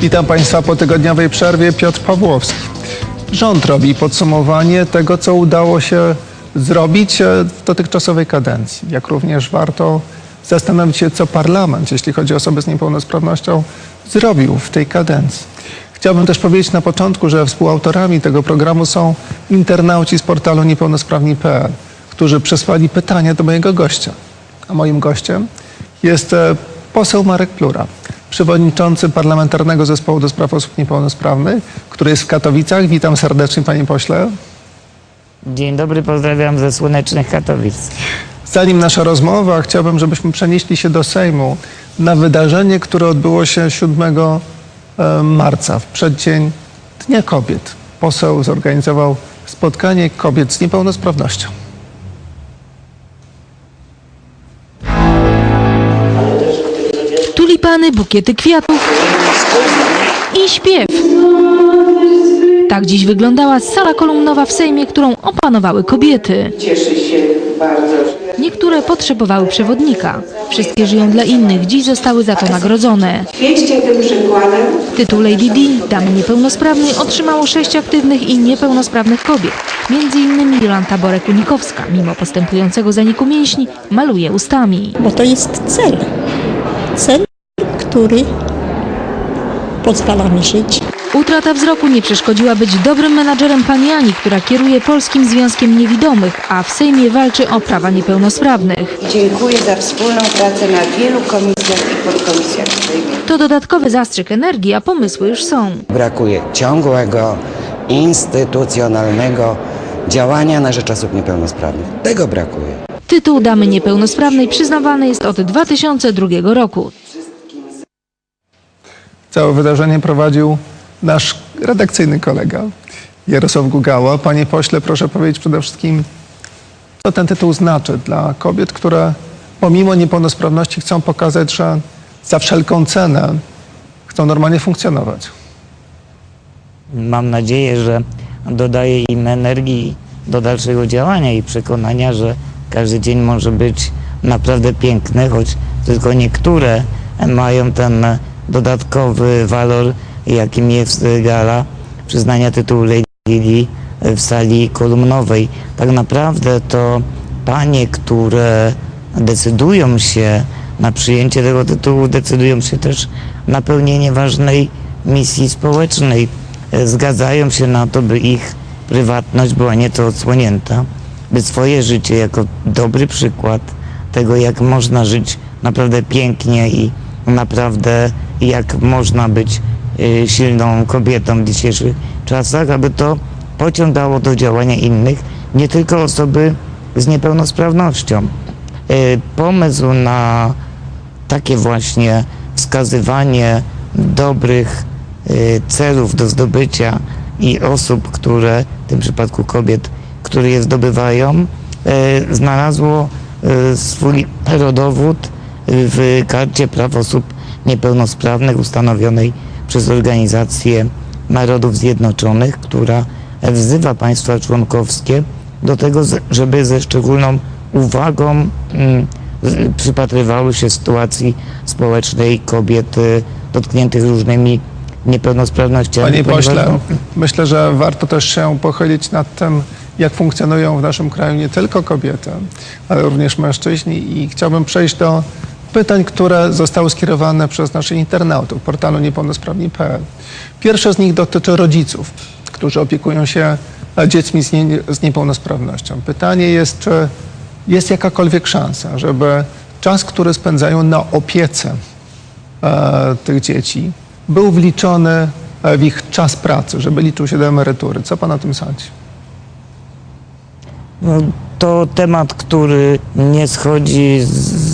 Witam Państwa po tygodniowej przerwie. Piotr Pawłowski. Rząd robi podsumowanie tego, co udało się zrobić e, w dotychczasowej kadencji. Jak również warto zastanowić się, co parlament, jeśli chodzi o osoby z niepełnosprawnością, zrobił w tej kadencji. Chciałbym też powiedzieć na początku, że współautorami tego programu są internauci z portalu niepełnosprawni.pl, którzy przesłali pytania do mojego gościa. A moim gościem jest e, poseł Marek Plura, przewodniczący Parlamentarnego Zespołu do Spraw Osób Niepełnosprawnych, który jest w Katowicach. Witam serdecznie, panie pośle. Dzień dobry, pozdrawiam ze słonecznych Katowic. Zanim nasza rozmowa, chciałbym, żebyśmy przenieśli się do Sejmu na wydarzenie, które odbyło się 7 e, marca, w przeddzień Dnia Kobiet. Poseł zorganizował spotkanie kobiet z niepełnosprawnością. Tulipany, bukiety kwiatów i śpiew. Tak dziś wyglądała sala kolumnowa w Sejmie, którą opanowały kobiety. Cieszę się bardzo. Niektóre potrzebowały przewodnika. Wszystkie żyją dla innych, dziś zostały za to nagrodzone. Tytuł Lady D, Damy Niepełnosprawnej, otrzymało sześć aktywnych i niepełnosprawnych kobiet. Między innymi Jolanta Borek-Unikowska, mimo postępującego zaniku mięśni, maluje ustami. bo to jest cel. Cel, który pozwala mi żyć. Utrata wzroku nie przeszkodziła być dobrym menadżerem pani Ani, która kieruje Polskim Związkiem Niewidomych, a w Sejmie walczy o prawa niepełnosprawnych. Dziękuję za wspólną pracę na wielu komisjach i podkomisjach w Sejmie. To dodatkowy zastrzyk energii, a pomysły już są. Brakuje ciągłego, instytucjonalnego działania na rzecz osób niepełnosprawnych. Tego brakuje. Tytuł Damy Niepełnosprawnej przyznawany jest od 2002 roku. Całe wydarzenie prowadził nasz redakcyjny kolega Jarosław Gugała. Panie pośle, proszę powiedzieć przede wszystkim, co ten tytuł znaczy dla kobiet, które pomimo niepełnosprawności chcą pokazać, że za wszelką cenę chcą normalnie funkcjonować. Mam nadzieję, że dodaje im energii do dalszego działania i przekonania, że każdy dzień może być naprawdę piękny, choć tylko niektóre mają ten dodatkowy walor, jakim jest gala przyznania tytułu Lady D w sali kolumnowej. Tak naprawdę to panie, które decydują się na przyjęcie tego tytułu, decydują się też na pełnienie ważnej misji społecznej. E, Zgadzają się na to, by ich prywatność była nieco odsłonięta, by swoje życie jako dobry przykład tego, jak można żyć naprawdę pięknie i naprawdę jak można być y, silną kobietą w dzisiejszych czasach, aby to pociągało do działania innych, nie tylko osoby z niepełnosprawnością. Y, Pomysł na takie właśnie wskazywanie dobrych y, celów do zdobycia i osób, które, w tym przypadku kobiet, które je zdobywają, znalazło swój rodowód w karcie praw osób niepełnosprawnych ustanowionej przez Organizację Narodów Zjednoczonych, która wzywa państwa członkowskie do tego, żeby ze szczególną uwagą mm, przypatrywały się sytuacji społecznej kobiet y, dotkniętych różnymi niepełnosprawnościami. Panie pośle, no, myślę, że warto też się pochylić nad tym, jak funkcjonują w naszym kraju nie tylko kobiety, ale również mężczyźni i chciałbym przejść do pytań, które zostały skierowane przez naszych internautów portalu niepełnosprawni.pl. Pierwsze z nich dotyczy rodziców, którzy opiekują się dziećmi z, nie, z niepełnosprawnością. Pytanie jest, czy jest jakakolwiek szansa, żeby czas, który spędzają na opiece e, tych dzieci był wliczony e, w ich czas pracy, żeby liczył się do emerytury. Co pan o tym sądzi? No, to temat, który nie schodzi z,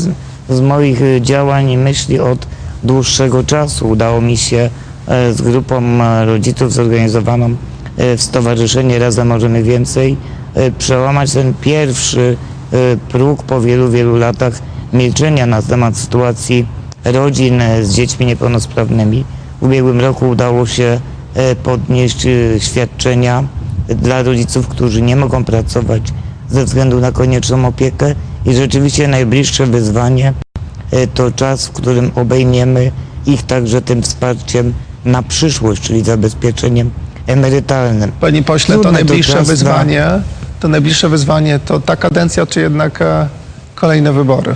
z moich y, działań i myśli od dłuższego czasu. Udało mi się e, z grupą e, rodziców zorganizowaną e, w Stowarzyszenie Razem Możemy Więcej przełamać ten pierwszy próg po wielu, wielu latach milczenia na temat sytuacji rodzin z dziećmi niepełnosprawnymi. W ubiegłym roku udało się podnieść świadczenia dla rodziców, którzy nie mogą pracować ze względu na konieczną opiekę i rzeczywiście najbliższe wyzwanie e, to czas, w którym obejmiemy ich także tym wsparciem na przyszłość, czyli zabezpieczeniem emerytalnym. Panie pośle, to najbliższe czas na- wyzwanie, to najbliższe wyzwanie to ta kadencja, czy jednak e, kolejne wybory?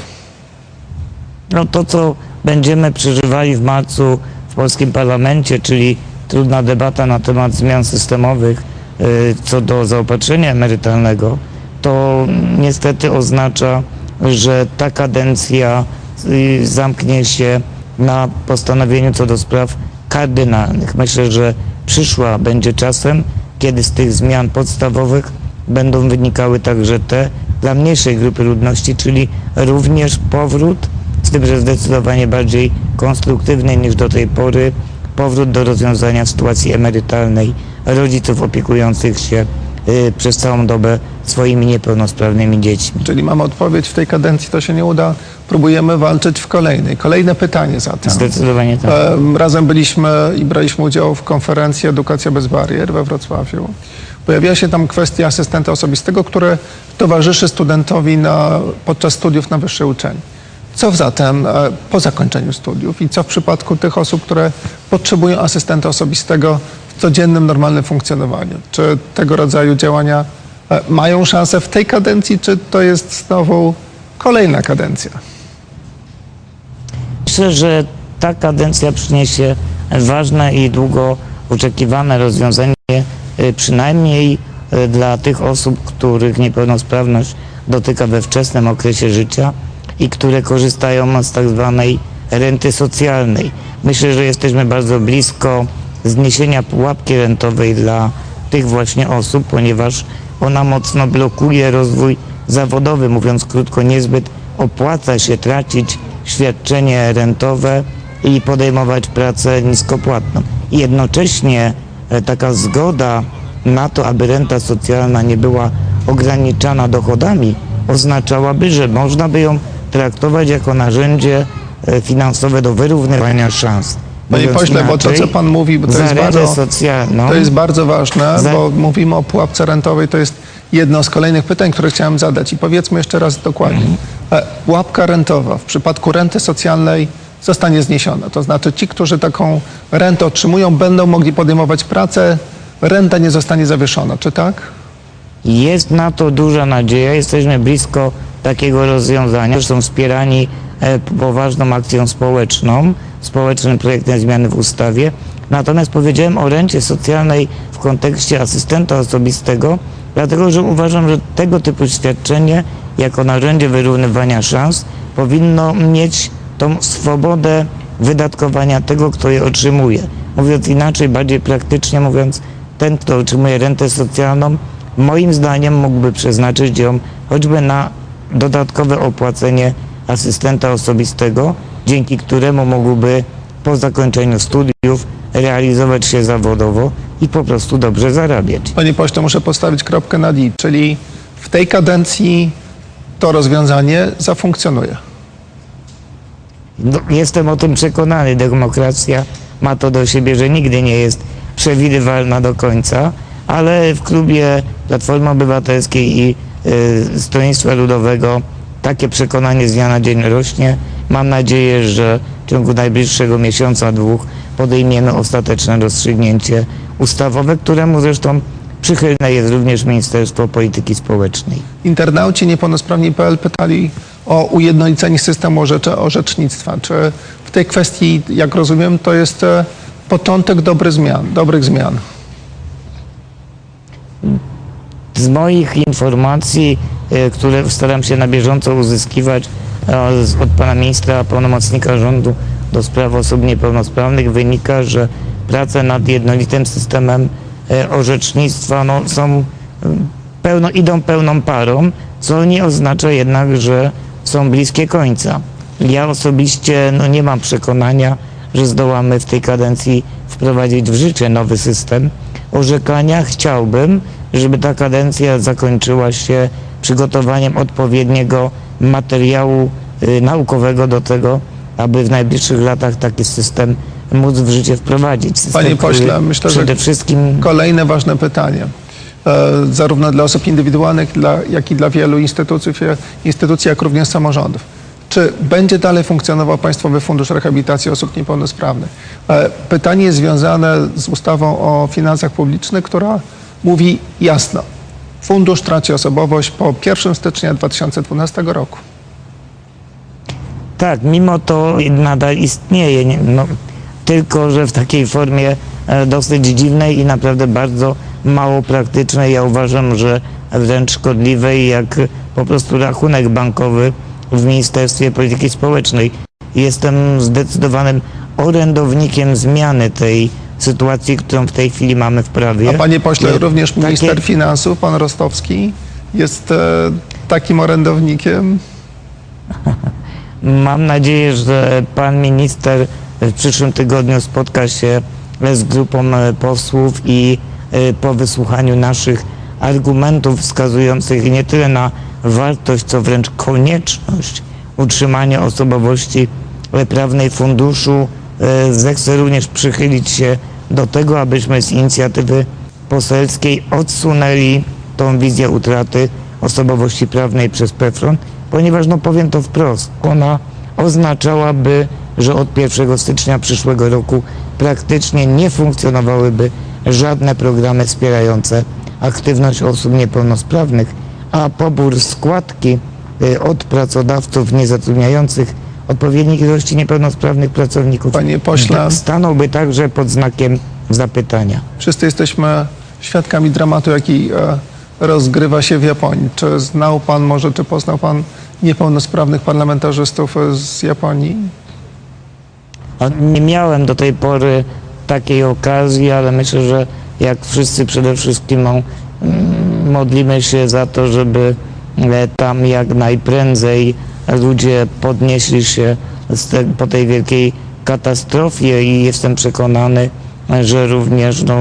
No to, co będziemy przeżywali w marcu w polskim parlamencie, czyli trudna debata na temat zmian systemowych y, co do zaopatrzenia emerytalnego, to niestety oznacza, że ta kadencja y, zamknie się na postanowieniu co do spraw kardynalnych. Myślę, że przyszła będzie czasem, kiedy z tych zmian podstawowych będą wynikały także te dla mniejszej grupy ludności, czyli również powrót, z tym, że zdecydowanie bardziej konstruktywny niż do tej pory, powrót do rozwiązania sytuacji emerytalnej rodziców opiekujących się y, przez całą dobę swoimi niepełnosprawnymi dziećmi. Czyli mamy odpowiedź, w tej kadencji to się nie uda, próbujemy walczyć w kolejnej. Kolejne pytanie zatem. Zdecydowanie tak. Em, Razem byliśmy i braliśmy udział w konferencji Edukacja bez barier we Wrocławiu. Pojawiła się tam kwestia asystenta osobistego, który towarzyszy studentowi na, podczas studiów na wyższej uczelni. Co zatem e, po zakończeniu studiów i co w przypadku tych osób, które potrzebują asystenta osobistego w codziennym, normalnym funkcjonowaniu? Czy tego rodzaju działania e, mają szansę w tej kadencji, czy to jest znowu kolejna kadencja? Myślę, że ta kadencja przyniesie ważne i długo oczekiwane rozwiązanie, y, przynajmniej y, dla tych osób, których niepełnosprawność dotyka we wczesnym okresie życia i które korzystają z tak zwanej renty socjalnej. Myślę, że jesteśmy bardzo blisko zniesienia pułapki rentowej dla tych właśnie osób, ponieważ ona mocno blokuje rozwój zawodowy. Mówiąc krótko, niezbyt opłaca się tracić świadczenie rentowe i podejmować pracę niskopłatną. Jednocześnie e, taka zgoda na to, aby renta socjalna nie była ograniczana dochodami, oznaczałaby, że można by ją traktować jako narzędzie e, finansowe do wyrównywania szans. Panie Mówiąc pośle, bo to inaczej, co pan mówi, bo to za jest bardzo, socjalną, to jest bardzo ważne, Za- bo mówimy o pułapce rentowej, to jest jedno z kolejnych pytań, które chciałem zadać. I powiedzmy jeszcze raz dokładnie. E, Pułapka rentowa w przypadku renty socjalnej zostanie zniesiona. To znaczy ci, którzy taką rentę otrzymują, będą mogli podejmować pracę, renta nie zostanie zawieszona. Czy tak? Jest na to duża nadzieja, jesteśmy blisko takiego rozwiązania. Zresztą wspierani poważną akcją społeczną, społecznym projektem zmiany w ustawie. Natomiast powiedziałem o rencie socjalnej w kontekście asystenta osobistego, dlatego że uważam, że tego typu świadczenie jako narzędzie wyrównywania szans powinno mieć tą swobodę wydatkowania tego, kto je otrzymuje. Mówiąc inaczej, bardziej praktycznie mówiąc, ten, kto otrzymuje rentę socjalną, moim zdaniem mógłby przeznaczyć ją choćby na dodatkowe opłacenie asystenta osobistego, dzięki któremu mógłby po zakończeniu studiów realizować się zawodowo i po prostu dobrze zarabiać. Panie pośle, muszę postawić kropkę nad i, czyli w tej kadencji to rozwiązanie zafunkcjonuje. No, jestem o tym przekonany. Demokracja ma to do siebie, że nigdy nie jest przewidywalna do końca, ale w klubie Platformy Obywatelskiej i y, Stronnictwa Ludowego takie przekonanie z dnia na dzień rośnie. Mam nadzieję, że w ciągu najbliższego miesiąca, dwóch podejmiemy ostateczne rozstrzygnięcie ustawowe, któremu zresztą przychylne jest również Ministerstwo Polityki Społecznej. Internauci niepełnosprawni.pl pytali o ujednolicenie systemu orzecze, orzecznictwa. Czy w tej kwestii, jak rozumiem, to jest e, początek dobrych zmian, dobrych zmian? Z moich informacji, które staram się na bieżąco uzyskiwać od pana ministra pełnomocnika rządu do spraw osób niepełnosprawnych, wynika, że prace nad jednolitym systemem e, orzecznictwa no, są mm, pełno, idą pełną parą, co nie oznacza jednak, że są bliskie końca. Ja osobiście no, nie mam przekonania, że zdołamy w tej kadencji wprowadzić w życie nowy system orzekania. Chciałbym, żeby ta kadencja zakończyła się przygotowaniem odpowiedniego materiału y, naukowego do tego, aby w najbliższych latach taki system móc w życie wprowadzić. System, Panie pośle, myślę, że przede wszystkim Kolejne ważne pytanie. E, zarówno dla osób indywidualnych, dla, jak i dla wielu instytucji, instytucji, jak również samorządów. Czy będzie dalej funkcjonował Państwowy Fundusz Rehabilitacji Osób Niepełnosprawnych? E, Pytanie jest związane z ustawą o finansach publicznych, która mówi jasno, fundusz traci osobowość po 1 stycznia 2012 roku. Tak, mimo to nadal istnieje, nie- no, tylko że w takiej formie e, dosyć dziwnej i naprawdę bardzo mało praktycznej. Ja uważam, że wręcz szkodliwej, jak po prostu rachunek bankowy w Ministerstwie Polityki Społecznej. Jestem zdecydowanym orędownikiem zmiany tej sytuacji, którą w tej chwili mamy w prawie. A panie pośle, Nie, również takie- minister finansów, pan Rostowski, jest e, takim orędownikiem. Mam nadzieję, że pan minister w przyszłym tygodniu spotka się z grupą e, posłów i e, po wysłuchaniu naszych argumentów wskazujących nie tyle na wartość, co wręcz konieczność utrzymania osobowości e, prawnej funduszu, e, zechce również przychylić się do tego, abyśmy z inicjatywy poselskiej odsunęli tą wizję utraty osobowości prawnej przez PFRON, ponieważ, no powiem to wprost, ona oznaczałaby, że od 1 stycznia przyszłego roku praktycznie nie funkcjonowałyby żadne programy wspierające aktywność osób niepełnosprawnych, a pobór składki y, od pracodawców niezatrudniających odpowiedniej ilości niepełnosprawnych pracowników Panie pośle. stanąłby także pod znakiem zapytania. Wszyscy jesteśmy świadkami dramatu, jaki e, rozgrywa się w Japonii. Czy znał pan może, czy poznał pan niepełnosprawnych parlamentarzystów e, z Japonii? Nie miałem do tej pory takiej okazji, ale myślę, że jak wszyscy przede wszystkim mm, modlimy się za to, żeby e, tam jak najprędzej ludzie podnieśli się te, po tej wielkiej katastrofie i jestem przekonany, że również no,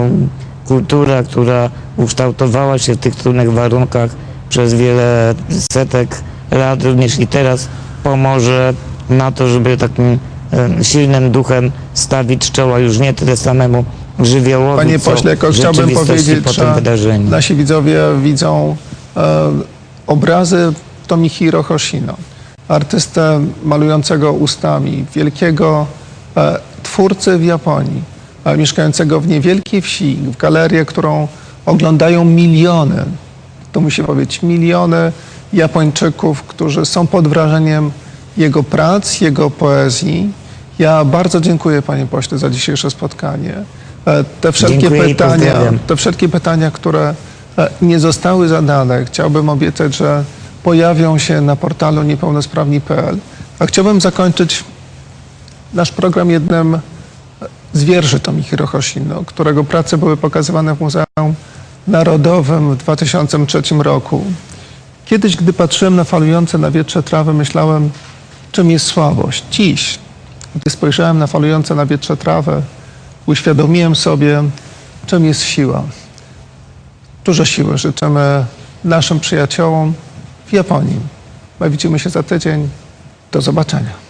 kultura, która ukształtowała się w tych trudnych warunkach przez wiele setek lat, również i teraz pomoże na to, żeby takim e, silnym duchem stawić czoła już nie tyle samemu żywiołowi, Panie co pośle, tylko chciałbym rzeczywistości powiedzieć, po tym że wydarzeniu. nasi widzowie widzą e, obrazy Tomihiro Hoshino, artystę malującego ustami, wielkiego e, twórcy w Japonii, e, mieszkającego w niewielkiej wsi, w galerię, którą oglądają miliony, to musi powiedzieć, miliony Japończyków, którzy są pod wrażeniem jego prac, jego poezji. Ja bardzo dziękuję panie pośle za dzisiejsze spotkanie. E, Te wszelkie Dziękuję i pytania, pozdrawiam. te wszelkie pytania, które e, nie zostały zadane, chciałbym obiecać, że pojawią się na portalu niepełnosprawni.pl. A chciałbym zakończyć nasz program jednym z wierszy Tomihiro Hoshino, którego prace były pokazywane w Muzeum Narodowym w 2003 roku. Kiedyś, gdy patrzyłem na falujące na wietrze trawy, myślałem, czym jest słabość. Dziś, gdy spojrzałem na falujące na wietrze trawę, uświadomiłem sobie, czym jest siła. Dużo siły życzymy naszym przyjaciołom w Japonii. My widzimy się za tydzień. Do zobaczenia.